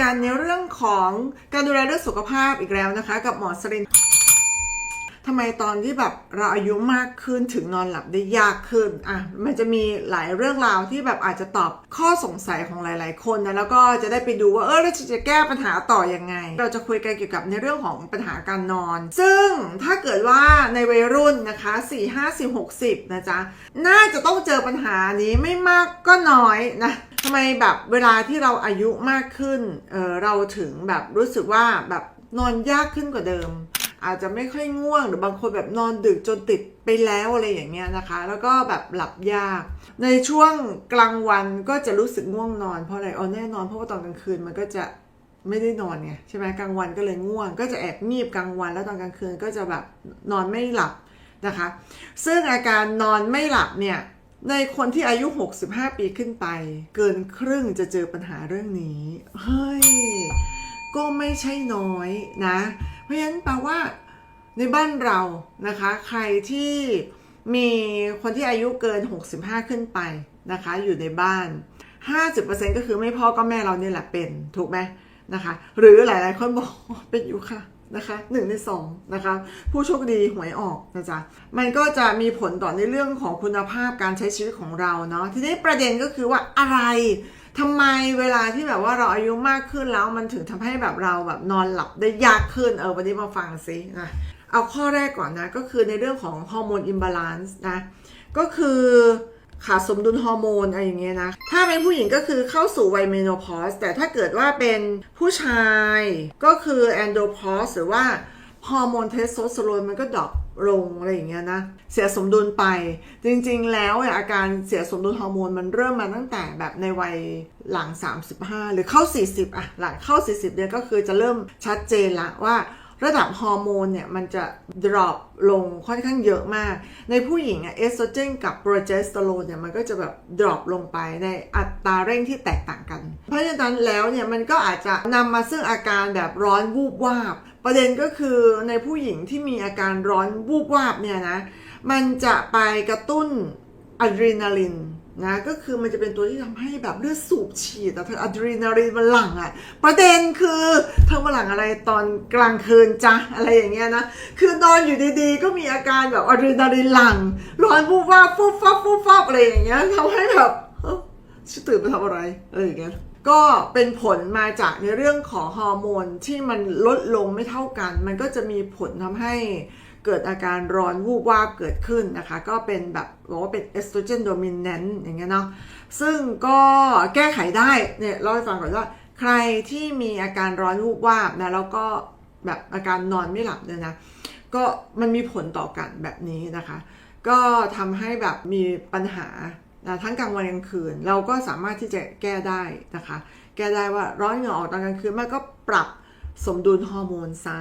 กันในเรื่องของการดูแลเรื่องสุขภาพอีกแล้วนะคะ กับหมอสรินทำไมตอนที่แบบเราอายุมากขึ้นถึงนอนหลับได้ยากขึ้นอะมันจะมีหลายเรื่องราวที่แบบอาจจะตอบข้อสงสัยของหลาย ๆ คนนะแล้วก็จะได้ไปดูว่าเออเราจะแก้ปัญหาต่อยังไง เราจะคุยกันเกี่ยวกับในเรื่องของปัญหาการนอน ซึ่งถ้าเกิดว่าในวัยรุ่นนะคะ4 5 0 60นะจ๊ะน่าจะต้องเจอปัญหานี้ไม่มากก็น้อยนะ ทำไมแบบเวลาที่เราอายุมากขึ้นเออเราถึงแบบรู้สึกว่าแบบนอนยากขึ้นกว่าเดิม อาจจะไม่ค่อยง่วงหรือบางคนแบบนอนดึกจนติดไปแล้วอะไรอย่างเงี้ยนะคะ แล้วก็แบบหลับยาก ในช่วงกลางวันก็จะรู้สึกง่วงนอนเพราะอะไรอ๋อแน่นอนเพราะว่าตอนกลางคืนมันก็จะไม่ได้นอนไงใช่ไหมกลางวันก็เลยง่วง ก็จะแอบงีบกลางวัน แล้วตอนกลางคืนก็จะแบบนอนไม่หลับนะคะ ซึ่งอาการนอนไม่หลับเนี่ย ในคนที่อายุ 65 ปีขึ้นไป เกินครึ่งจะเจอปัญหาเรื่องนี้ เฮ้ย ก็ไม่ใช่น้อยนะ เพราะฉะนั้นแปลว่าในบ้านเรานะคะ ใครที่มีคนที่อายุเกิน 65 ขึ้นไปนะคะ อยู่ในบ้าน 50%ก็คือไม่พ่อก็แม่เราเนี่ยแหละเป็น ถูกไหมนะคะ หรือหลาย ๆ คนบอกเป็นอยู่ค่ะ นะคะหนึ่งในสองนะคะผู้โชคดีหวยออกนะจ๊ะมันก็จะมีผลต่อในเรื่องของคุณภาพการใช้ชีวิตของเราเนาะทีนี้ประเด็นก็คือว่าอะไรทำไมเวลาที่แบบว่าเราอายุมากขึ้นแล้วมันถึงทำให้แบบเราแบบนอนหลับได้ยากขึ้นเออวันนี้มาฟังซินะเอาข้อแรกก่อนนะก็คือในเรื่องของฮอร์โมนอิมบาลานซ์นะก็คือ ขาดสมดุลฮอร์โมนอะไรอย่างเงี้ยนะ ถ้าเป็นผู้หญิงก็คือเข้าสู่วัยเมโนพอสแต่ถ้าเกิดว่าเป็นผู้ชายก็คือแอนโดพอสหรือว่าฮอร์โมนเทสโทสเตอโรนมันก็ดรอปลงอะไรอย่างเงี้ยนะ เสียสมดุลไป จริงๆ แล้วอาการเสียสมดุลฮอร์โมนมันเริ่มมาตั้งแต่แบบในวัยหลัง 35 หรือเข้า 40อะหลังเข้า 40เนี่ยก็คือจะเริ่มชัดเจนละว่า ระดับฮอร์โมนเนี่ยมันจะ drop ลงค่อนข้างเยอะมาก ในผู้หญิงอะเอสโตรเจนกับโปรเจสเตอโรนเนี่ยมันก็จะแบบ drop ลงไปในอัตราเร่งที่แตกต่างกัน เพราะฉะนั้นแล้วเนี่ยมันก็อาจจะนำมาซึ่งอาการแบบร้อนวูบวาบ ประเด็นก็คือในผู้หญิงที่มีอาการร้อนวูบวาบเนี่ยนะมันจะไปกระตุ้นอะดรีนาลิน นะก็คือมันจะเป็นตัวที่ทำให้แบบเลือดสูบฉีดแต่เธออะดรีนาลินมันหลั่งอะประเด็นคือเธอมาหลั่งอะไรตอนกลางคืนจ้ะอะไรอย่างเงี้ยนะ คือนอนอยู่ดีๆ ก็มีอาการแบบอะดรีนาลินหลั่งร้อนวูบวาบฟุบฟับฟุบฟับอะไรอย่างเงี้ยทำให้แบบฉันตื่นไปทำอะไรอะไรอย่างเงี้ยก็เป็นผลมาจากในเรื่องของฮอร์โมนที่มันลดลงไม่เท่ากัน มันก็จะมีผลทำให้ เกิดอาการร้อนวูบวาบเกิดขึ้นนะคะ ก็เป็นแบบบอกว่าเป็นเอสโตรเจนโดมินแนนต์อย่างเงี้ยเนาะซึ่งก็แก้ไขได้เนี่ยเล่าให้ฟังก่อนว่าใครที่มีอาการร้อนวูบวาบนะแล้วก็แบบอาการนอนไม่หลับเนี่ยนะก็มันมีผลต่อกันแบบนี้นะคะ ก็ทำให้แบบมีปัญหานะทั้งกลางวันกลางคืน เราก็สามารถที่จะแก้ได้นะคะ แก้ได้ว่าร้อนเหงื่อออกตอนกลางคืนมันก็ปรับสมดุลฮอร์โมนซะ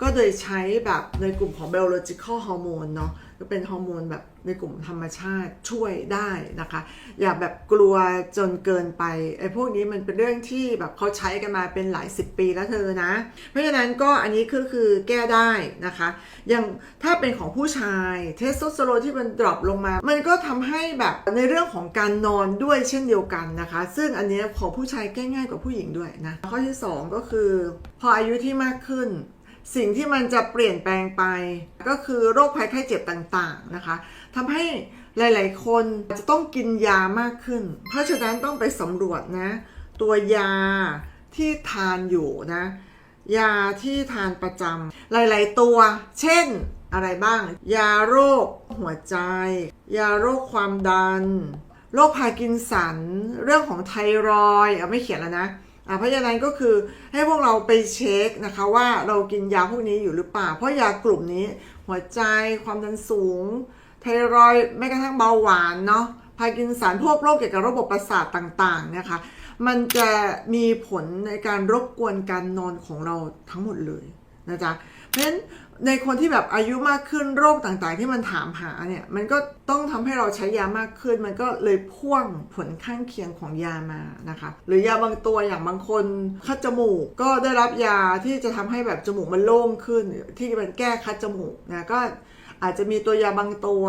ก็โดยใช้แบบในกลุ่มของ biological hormone เนาะก็เป็นฮอร์โมนแบบในกลุ่มธรรมชาติช่วยได้นะคะ อย่าแบบกลัวจนเกินไปไอ้พวกนี้มันเป็นเรื่องที่แบบเขาใช้กันมาเป็นหลายสิบปีแล้วเธอนะ เพราะฉะนั้นก็อันนี้คือคือแก้ได้นะคะอย่างถ้าเป็นของผู้ชายเทสโทสเตอโรนที่มันดรอปลงมา มันก็ทำให้แบบในเรื่องของการนอนด้วยเช่นเดียวกันนะคะ ซึ่งอันนี้ของผู้ชายแก้ง่ายกว่าผู้หญิงด้วยนะข้อที่ 2 ก็คือ พออายุที่มากขึ้น สิ่งที่มันจะเปลี่ยนแปลงไป ก็คือโรคภัยไข้เจ็บต่างๆนะคะทำให้หลายๆ คนจะต้องกินยามากขึ้น เพราะฉะนั้นต้องไปสำรวจนะ ตัวยาที่ทานอยู่นะ ยาที่ทานประจำหลายๆ ตัว เช่นอะไรบ้าง ยาโรคหัวใจ ยาโรคความดัน โรคพาร์กินสัน เรื่องของไทรอยเอาไม่เขียนแล้วนะ อะเพราะฉะนั้นก็คือให้พวกเราไปเช็คนะคะว่าเรากินยาพวกนี้อยู่หรือเปล่า เพราะยากลุ่มนี้หัวใจความดันสูง ไทรอยแม้กระทั่งเบาหวานเนาะพากินสารพวกโรคเกี่ยวกับระบบประสาทต่างๆนะคะ มันจะมีผลในการรบกวนการนอนของเราทั้งหมดเลยนะจ๊ะเพราะฉะนั้น ในคนที่แบบอายุมากขึ้นโรคต่างๆ ที่มันถามหาเนี่ย มันก็ต้องทำให้เราใช้ยามากขึ้น มันก็เลยพ่วงผลข้างเคียงของยามานะคะ หรือยาบางตัวอย่างบางคนคัดจมูกก็ได้รับยาที่จะทำให้แบบจมูกมันโล่งขึ้น ที่มันแก้คัดจมูกนะก็อาจจะมีตัวยาบางตัว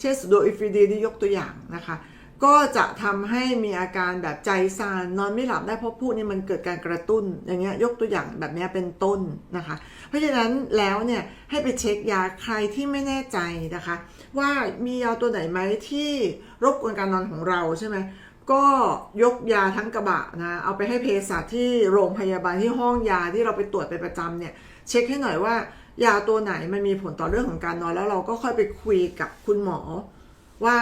เช่นสโดอิฟิดีที่ยกตัวอย่างนะคะ ก็จะทำให้มีอาการแบบใจสั่นนอนไม่หลับได้เพราะพวกนี้มันเกิดการกระตุ้นอย่างเงี้ยยกตัวอย่างแบบนี้เป็นต้นนะคะ เพราะฉะนั้นแล้วเนี่ยให้ไปเช็คยาใครที่ไม่แน่ใจนะคะ ว่ามียาตัวไหนไหมที่รบกวนการนอนของเราใช่ไหมก็ยกยาทั้งกระบะนะเอาไปให้เภสัชที่โรงพยาบาลที่ห้องยาที่เราไปตรวจเป็นประจำเนี่ยเช็คให้หน่อยว่ายาตัวไหนมันมีผลต่อเรื่องของการนอนแล้วเราก็ค่อยไปคุยกับคุณหมอว่า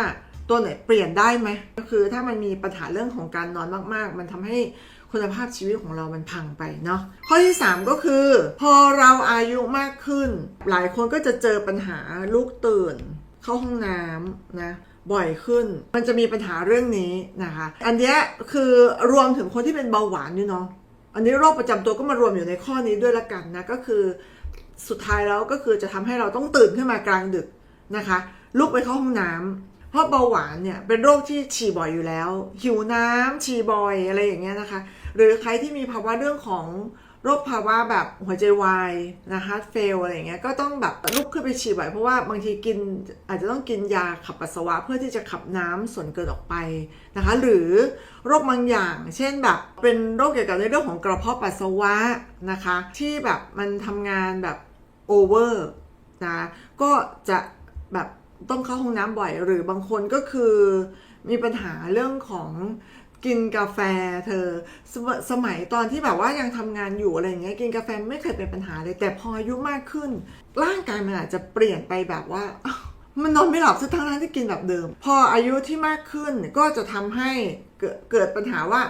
ตัวไหนเปลี่ยนได้ไหมก็คือถ้ามันมีปัญหาเรื่องของการนอนมากๆ มันทำให้คุณภาพชีวิตของเรามันพังไปเนาะข้อที่ 3 ก็คือ พอเราอายุมากขึ้น หลายคนก็จะเจอปัญหาลูกตื่น เข้าห้องน้ำนะบ่อยขึ้น มันจะมีปัญหาเรื่องนี้นะคะ อันนี้คือรวมถึงคนที่เป็นเบาหวานด้วยเนาะอันนี้โรคประจำตัวก็มารวมอยู่ในข้อนี้ด้วยละกันนะก็คือสุดท้ายแล้วก็คือจะทำให้เราต้องตื่นขึ้นมากลางดึกนะคะลุกไปเข้าห้องน้ำ เพราะเบาหวานเนี่ยเป็นโรคที่ฉี่บ่อยอยู่แล้ว หิวน้ำฉี่บ่อยอะไรอย่างเงี้ยนะคะ หรือใครที่มีภาวะเรื่องของโรคภาวะแบบหัวใจวายนะฮาร์ดเฟลอะไรอย่างเงี้ยก็ต้องแบบลุกขึ้นไปฉี่บ่อยเพราะว่าบางทีกินอาจจะต้องกินยาขับปัสสาวะเพื่อที่จะขับน้ำส่วนเกินออกไปนะคะ หรือโรคบางอย่าง เช่นแบบเป็นโรคเกี่ยวกับในเรื่องของกระเพาะปัสสาวะนะคะ ที่แบบมันทำงานแบบโอเวอร์นะก็จะแบบ ต้องเข้าห้องน้ำบ่อย หรือบางคนก็คือมีปัญหาเรื่องของกินกาแฟเธอสมสมัยตอนที่แบบว่ายังทำงานอยู่อะไรเงี้ยกินกาแฟไม่เคยเป็นปัญหาเลย แต่พออายุมากขึ้น ร่างกายมันอาจจะเปลี่ยนไปแบบว่ามันนอนไม่หลับซะทั้งนั้นที่กินแบบเดิม พออายุที่มากขึ้นก็จะทำให้เกิดเกิดปัญหาว่า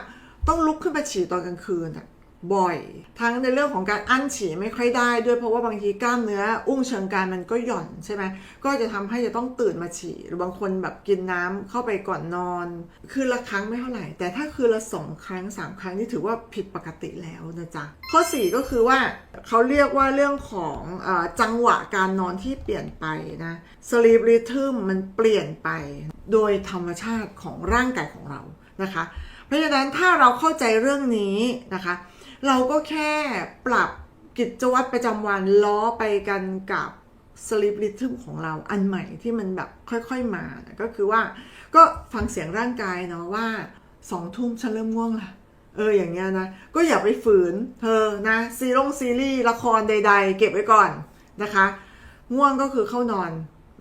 ต้องลุกขึ้นมาฉี่ตอนกลางคืนอะ บ่อย ทั้งในเรื่องของการอั้นฉี่ไม่ค่อยได้ด้วยเพราะว่าบางทีกล้ามเนื้อ อุ้งเชิงกรานมันก็หย่อนใช่ไหมก็จะทำให้จะต้องตื่นมาฉี่หรือบางคนแบบกินน้ำเข้าไปก่อนนอน คือละครั้งไม่เท่าไหร่ แต่ถ้าคือละสองครั้งสามครั้งนี่ถือว่าผิดปกติแล้วนะจ๊ะข้อ 4 ก็คือว่าเขาเรียกว่าเรื่องของอจังหวะการนอนที่เปลี่ยนไปนะ sleep rhythm มันเปลี่ยนไปโดยธรรมชาติของร่างกายของเรานะคะ เพราะฉะนั้นถ้าเราเข้าใจเรื่องนี้นะคะ เราก็แค่ปรับกิจวัตรประจำวันล้อไปกันกับ sleep rhythm ของเราอันใหม่ที่มันแบบค่อยๆมานะก็คือว่าก็ฟังเสียงร่างกายเนาะว่าสองทุ่มฉันเริ่มง่วงละเอออย่างเงี้ยนะก็อย่าไปฝืนเธอนะซีรงซีรีส์ละครใด ๆ เก็บไว้ก่อนนะคะง่วงก็คือเข้านอน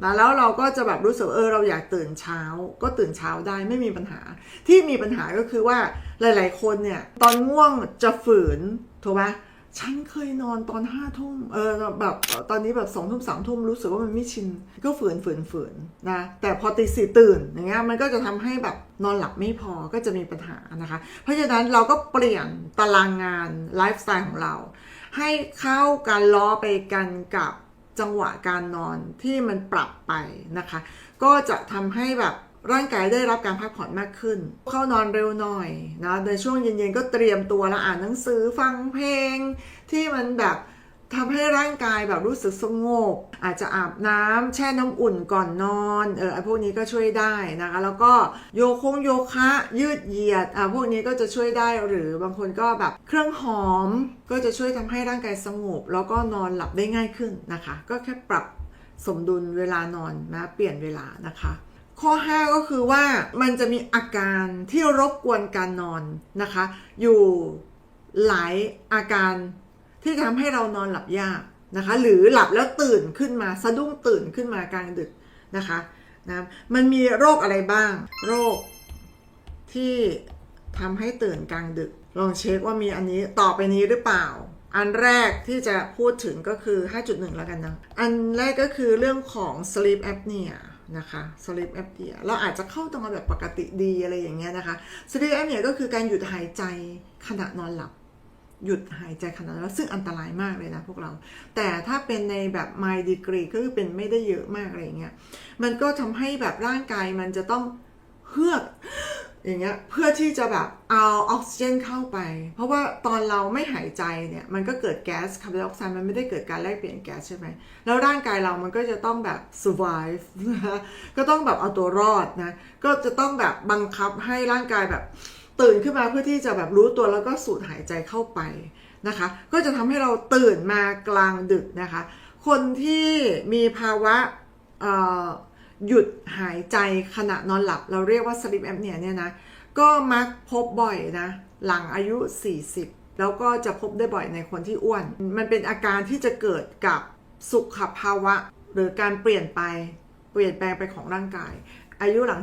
นะแล้วเราก็จะแบบรู้สึกเออเราอยากตื่นเช้า ก็ตื่นเช้าได้ไม่มีปัญหาที่มีปัญหาก็คือว่า หลาย ๆ คนเนี่ย ตอนง่วงจะฝืนถูกไหมฉันเคยนอนตอนห้าทุ่มเออแบบตอนนี้แบบสองทุ่มสามทุ่มรู้สึกว่ามันไม่ชิน ก็ฝืนฝืนฝืนนะแต่พอตีสี่ตื่นอย่างเงี้ยมันก็จะทำให้แบบนอนหลับไม่พอก็จะมีปัญหานะคะ เพราะฉะนั้นเราก็เปลี่ยนตารางงานไลฟ์สไตล์ของเรา ให้เข้ากันล้อไปกันกับจังหวะการนอนที่มันปรับไปนะคะ ก็จะทำให้แบบ ร่างกายได้รับการพักผ่อนมากขึ้น เข้านอนเร็วหน่อยนะในช่วงเย็นๆก็เตรียมตัวแล้วอ่านหนังสือฟังเพลง ที่มันแบบทำให้ร่างกายแบบรู้สึกสงบ อาจจะอาบน้ำแช่น้ำอุ่นก่อนนอนเออไอพวกนี้ก็ช่วยได้นะคะ แล้วก็โยคงโยคะยืดเหยียดอ่าพวกนี้ก็จะช่วยได้หรือบางคนก็แบบเครื่องหอมก็จะช่วยทำให้ร่างกายสงบ แล้วก็นอนหลับได้ง่ายขึ้นนะคะ ก็แค่ปรับสมดุลเวลานอนนะเปลี่ยนเวลานะคะ ข้อ 5 ก็คือว่ามันจะมีอาการที่รบกวนการนอนนะคะ อยู่หลายอาการที่ทำให้เรานอนหลับยากนะคะ หรือหลับแล้วตื่นขึ้นมาสะดุ้งตื่นขึ้นมากลางดึกนะคะนะมันมีโรคอะไรบ้าง โรคที่ทำให้ตื่นกลางดึก ลองเช็คว่ามีอันนี้ต่อไปนี้หรือเปล่า อันแรกที่จะพูดถึงก็คือ 5.1 แล้วกันนะ อันแรกก็คือเรื่องของ sleep apnea นะคะ sleep apnea เราอาจจะเข้าตรงมาแบบปกติดีอะไรอย่างเงี้ยนะคะ sleep apnea ก็คือการหยุดหายใจขณะนอนหลับ หยุดหายใจขณะนอนหลับซึ่งอันตรายมากเลยนะพวกเรา แต่ถ้าเป็นในแบบ my degree ก็คือเป็นไม่ได้เยอะมากอะไรอย่างเงี้ย มันก็ทำให้แบบร่างกายมันจะต้องเฮือก อย่างเงี้ยเพื่อที่จะแบบเอาออกซิเจนเข้าไป เพราะว่าตอนเราไม่หายใจเนี่ยมันก็เกิดแก๊สคาร์บอนไดออกไซด์มันไม่ได้เกิดการแลกเปลี่ยนแก๊สใช่ไหมแล้วร่างกายเรามันก็จะต้องแบบ survive นะคะก็ต้องแบบเอาตัวรอดนะก็จะต้องแบบบังคับให้ร่างกายแบบตื่นขึ้นมาเพื่อที่จะแบบรู้ตัวแล้วก็สูดหายใจเข้าไปนะคะ ก็จะทำให้เราตื่นมากลางดึกนะคะ คนที่มีภาวะ หยุดหายใจขณะนอนหลับ เราเรียกว่า sleep apnea เนี่ยนะ ก็มักพบบ่อยนะ หลังอายุ 40 แล้วก็จะพบได้บ่อยในคนที่อ้วน มันเป็นอาการที่จะเกิดกับสุขภาวะ หรือการเปลี่ยนไปเปลี่ยนแปลงไปของร่างกาย อายุหลัง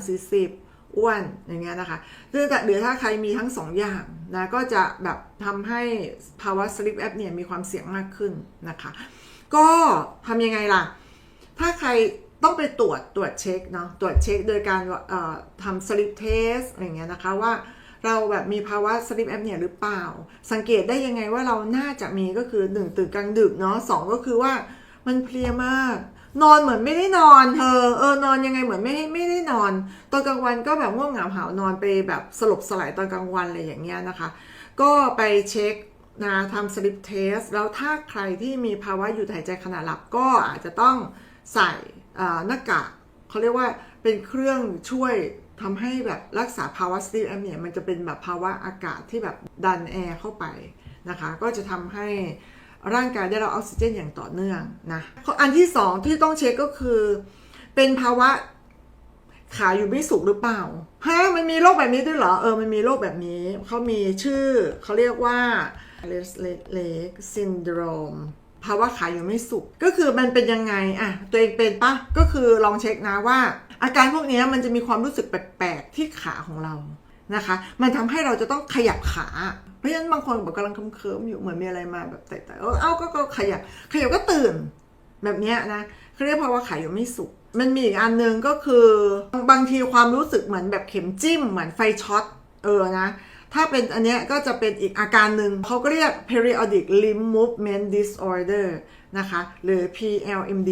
40อ้วนอย่างเงี้ยนะคะซึ่งแต่หรือถ้าใครมีทั้งสองอย่างนะก็จะแบบทำให้ภาวะ sleep apnea มีความเสี่ยงมากขึ้นนะคะ ก็ทำยังไงล่ะ ถ้าใคร ต้องไปตรวจตรวจเช็คเนาะตรวจเช็คโดยการทำ sleep test อะไรเงี้ยนะคะว่าเราแบบมีภาวะ sleep apnea หรือเปล่า สังเกตได้ยังไงว่าเราน่าจะมีก็คือหนึ่งตื่นกลางดึกเนาะสองก็คือว่ามันเพลียมาก นอนเหมือนไม่ได้นอนเธอเออนอนยังไงเหมือนไม่ไม่ได้นอนตอนกลางวันก็แบบง่วงเหงาหาวนอนไปแบบสลบสลายตอนกลางวันอะไรอย่างเงี้ยนะคะ ก็ไปเช็คนะทำ sleep test แล้วถ้าใครที่มีภาวะหยุดหายใจขณะหลับก็อาจจะต้องใส่ หน้ากากเขาเรียกว่าเป็นเครื่องช่วยทำให้แบบรักษาภาวะ sleep apnea มันจะเป็นแบบภาวะอากาศที่แบบดันแอร์เข้าไปนะคะ ก็จะทำให้ร่างกายได้รับออกซิเจนอย่างต่อเนื่องนะอันที่สองที่ต้องเช็คก็คือ เป็นภาวะขาอยู่ไม่สุขหรือเปล่าฮะมันมีโรคแบบนี้ด้วยเหรอ เออ มันมีโรคแบบนี้ เขามีชื่อ เขาเรียกว่า restless leg syndrome ภาวะขาอยู่ไม่สุขก็คือมันเป็นยังไงอะตัวเองเป็นปะก็คือลองเช็คนะว่า อาการพวกนี้มันจะมีความรู้สึกแปลกๆที่ขาของเรานะคะ มันทำให้เราจะต้องขยับขา เพราะฉะนั้นบางคนแบอกำลังเคลิ้มอยู่เหมือนมีอะไรมาแบบแตะๆเออเอ้าก็ก็ขยับขยับก็ตื่น แบบเนี้ยนะเขาเรียกภาวะขาอยู่ไม่สุขมันมีอีกอันหนึ่งก็คือบางทีความรู้สึกเหมือนแบบเข็มจิ้มเหมือนไฟช็อตเออนะ ถ้าเป็นอันเนี้ยก็จะเป็นอีกอาการหนึ่งเขาก็เรียก periodic limb movement disorder นะคะ หรือ PLMD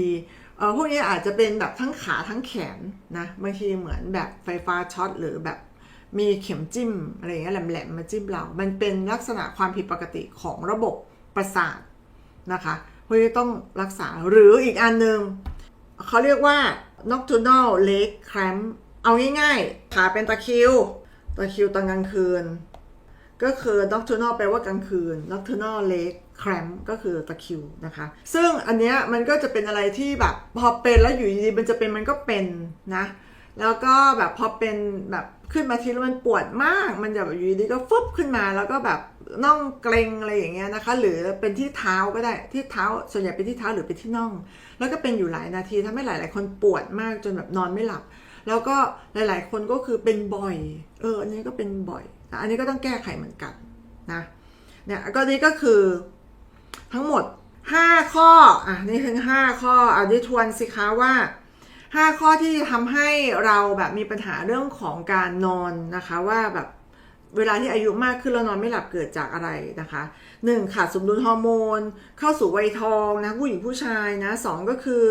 เออพวกนี้อาจจะเป็นแบบทั้งขาทั้งแขนนะบางทีเหมือนแบบไฟฟ้าช็อตหรือแบบมีเข็มจิ้มอะไรเงี้ยแหลมๆมาจิ้มเรา มันเป็นลักษณะความผิดปกติของระบบประสาทนะคะพวกนี้ต้องรักษาหรืออีกอันหนึ่งเขาเรียกว่า nocturnal leg cramp เอาง่ายๆ ขาเป็นตะคริว ตะคิวตอนกลางคืน ก็คือ nocturnal แปลว่ากลางคืน nocturnal leg cramp ก็คือตะคิวนะคะ ซึ่งอันเนี้ยมันก็จะเป็นอะไรที่แบบพอเป็นแล้วอยู่ดีๆมันจะเป็นมันก็เป็นนะ แล้วก็แบบพอเป็นแบบขึ้นมาทีแล้วมันปวดมาก มันจะแบบอยู่ดีๆก็ฟึบขึ้นมาแล้วก็แบบน่องเกร็งอะไรอย่างเงี้ยนะคะ หรือเป็นที่เท้าก็ได้ที่เท้าส่วนใหญ่เป็นที่เท้าหรือเป็นที่น่อง แล้วก็เป็นอยู่หลายนาทีทำให้หลาย ๆ คนปวดมากจนแบบนอนไม่หลับ แล้วก็หลาย ๆ คนก็คือเป็นบ่อย เออ อันนี้ก็เป็นบ่อย อันนี้ก็ต้องแก้ไขเหมือนกันนะเนี่ยก็นี้ก็คือทั้งหมด 5 ข้อ อะ นี่คือ5ข้ออะดิทวนสิคะว่า 5 ข้อที่ทำให้เราแบบมีปัญหาเรื่องของการนอนนะคะว่าแบบ เวลาที่อายุมากขึ้นแล้วนอนไม่หลับเกิดจากอะไรนะคะ 1. ขาดสมดุลฮอร์โมน เข้าสู่วัยทองนะผู้หญิงผู้ชายนะสองก็คือ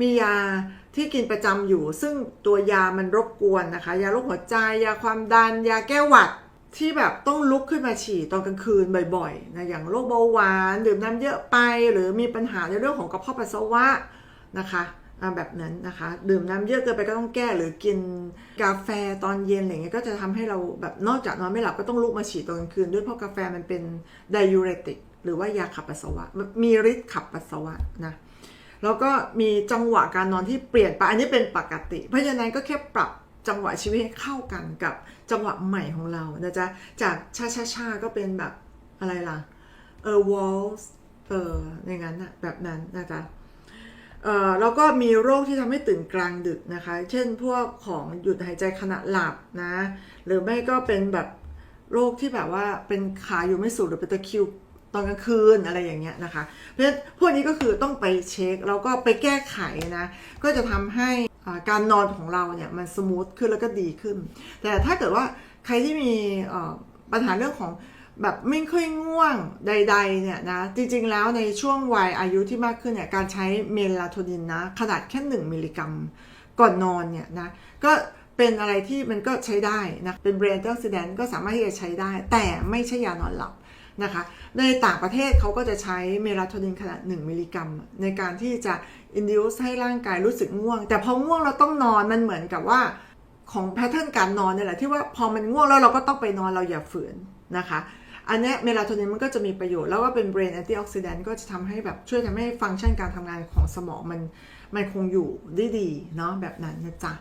มียาที่กินประจำอยู่ ซึ่งตัวยามันรบกวนนะคะ ยาโรคหัวใจ ยาความดัน ยาแก้หวัดที่แบบต้องลุกขึ้นมาฉี่ตอนกลางคืนบ่อยๆนะอย่างโรคเบาหวานดื่มน้ำเยอะไป หรือมีปัญหาในเรื่องของกระเพาะปัสสาวะนะคะ แบบนั้นนะคะ ดื่มน้ำเยอะเกินไปก็ต้องแก้หรือกินกาแฟตอนเย็นอะไรเงี้ยก็จะทำให้เราแบบนอกจากนอนไม่หลับก็ต้องลุกมาฉี่ตอนกลางคืน ด้วยเพราะกาแฟมันเป็นไดยูเรติกหรือว่ายาขับปัสสาวะ มีฤทธิ์ขับปัสสาวะนะแล้วก็มีจังหวะการนอนที่เปลี่ยนไปอันนี้เป็นปกติ เพราะฉะนั้นก็แค่ปรับจังหวะชีวิตให้เข้ากันกับจังหวะใหม่ของเรานะจ๊ะจากชาชาชาก็เป็นแบบอะไรล่ะเออวอลส์เอออย่างนั้นนะแบบนั้นนะจ๊ะ แล้วก็มีโรคที่ทำให้ตื่นกลางดึกนะคะ เช่นพวกของหยุดหายใจขณะหลับนะ หรือไม่ก็เป็นแบบโรคที่แบบว่าเป็นขาอยู่ไม่สุดหรือเป็นตะคิวตอนกลางคืนอะไรอย่างเงี้ยนะคะ เพราะฉะนั้นพวกนี้ก็คือต้องไปเช็คแล้วก็ไปแก้ไขนะ ก็จะทำให้การนอนของเราเนี่ยมันสมูทขึ้นแล้วก็ดีขึ้น แต่ถ้าเกิดว่าใครที่มีปัญหาเรื่องของ แบบไม่ค่อยง่วงใด ๆ เนี่ยนะ จริงๆแล้วในช่วงวัยอายุที่มากขึ้นเนี่ยการใช้เมลาโทนินนะขนาดแค่ 1 มิลลิกรัมก่อนนอนเนี่ยนะก็เป็นอะไรที่มันก็ใช้ได้นะเป็นเบรนเตอร์ซิแดนก็สามารถที่จะใช้ได้ แต่ไม่ใช่ยานอนหลับนะคะในต่างประเทศเขาก็จะใช้เมลาโทนินขนาด 1 มิลลิกรัม ในการที่จะ induce ให้ร่างกายรู้สึกง่วง แต่พอง่วงเราต้องนอนมันเหมือนกับว่าของแพทเทิร์นการนอนเนี่ยแหละที่ว่าพอมันง่วงแล้วเราก็ต้องไปนอนเราอย่าฝืนนะคะ อันนี้เมลาโทนินมันก็จะมีประโยชน์ แล้วก็เป็นเบรนแอนตี้ออกซิแดนต์ก็จะทำให้แบบช่วยทำให้ฟังก์ชันการทำงานของสมองมันมันคงอยู่ได้ดีเนาะแบบนั้นนะจ๊ะ